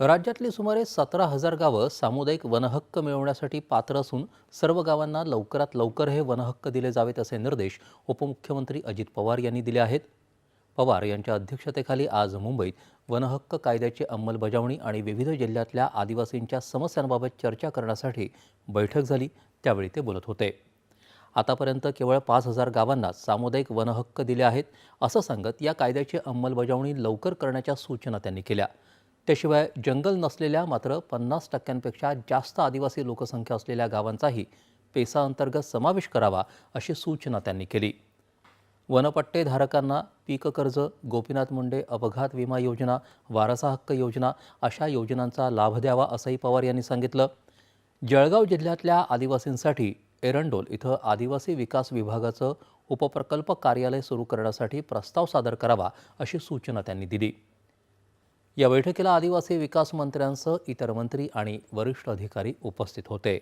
राज्यातली सुमारे सतरा हजार गावं सामुदायिक वनहक्क मिळवण्यासाठी पात्र असून सर्व गावांना लवकरात लवकर हे वनहक्क दिले जावेत असे निर्देश उपमुख्यमंत्री अजित पवार यांनी दिले आहेत. पवार यांच्या अध्यक्षतेखाली आज मुंबईत वनहक्क कायद्याची अंमलबजावणी आणि विविध जिल्ह्यातल्या आदिवासींच्या समस्यांबाबत चर्चा करण्यासाठी बैठक झाली त्यावेळी ते बोलत होते. आतापर्यंत केवळ पाच हजार गावांना सामुदायिक वनहक्क दिले आहेत असं सांगत या कायद्याची अंमलबजावणी लवकर करण्याच्या सूचना त्यांनी केल्या. त्याशिवाय जंगल नसलेल्या मात्र पन्नास टक्क्यांपेक्षा जास्त आदिवासी लोकसंख्या असलेल्या गावांचाही पेसा अंतर्गत समावेश करावा अशी सूचना त्यांनी केली. वनपट्टेधारकांना पीक कर्ज गोपीनाथ मुंडे अपघात विमा योजना वारसा हक्क योजना अशा योजनांचा लाभ द्यावा असंही पवार यांनी सांगितलं. जळगाव जिल्ह्यातल्या आदिवासींसाठी एरंडोल इथं आदिवासी विकास विभागाचं उपप्रकल्प कार्यालय सुरू करण्यासाठी प्रस्ताव सादर करावा अशी सूचना त्यांनी दिली. या बैठकीला आदिवासी विकास मंत्र्यांसह इतर मंत्री आणि वरिष्ठ अधिकारी उपस्थित होते.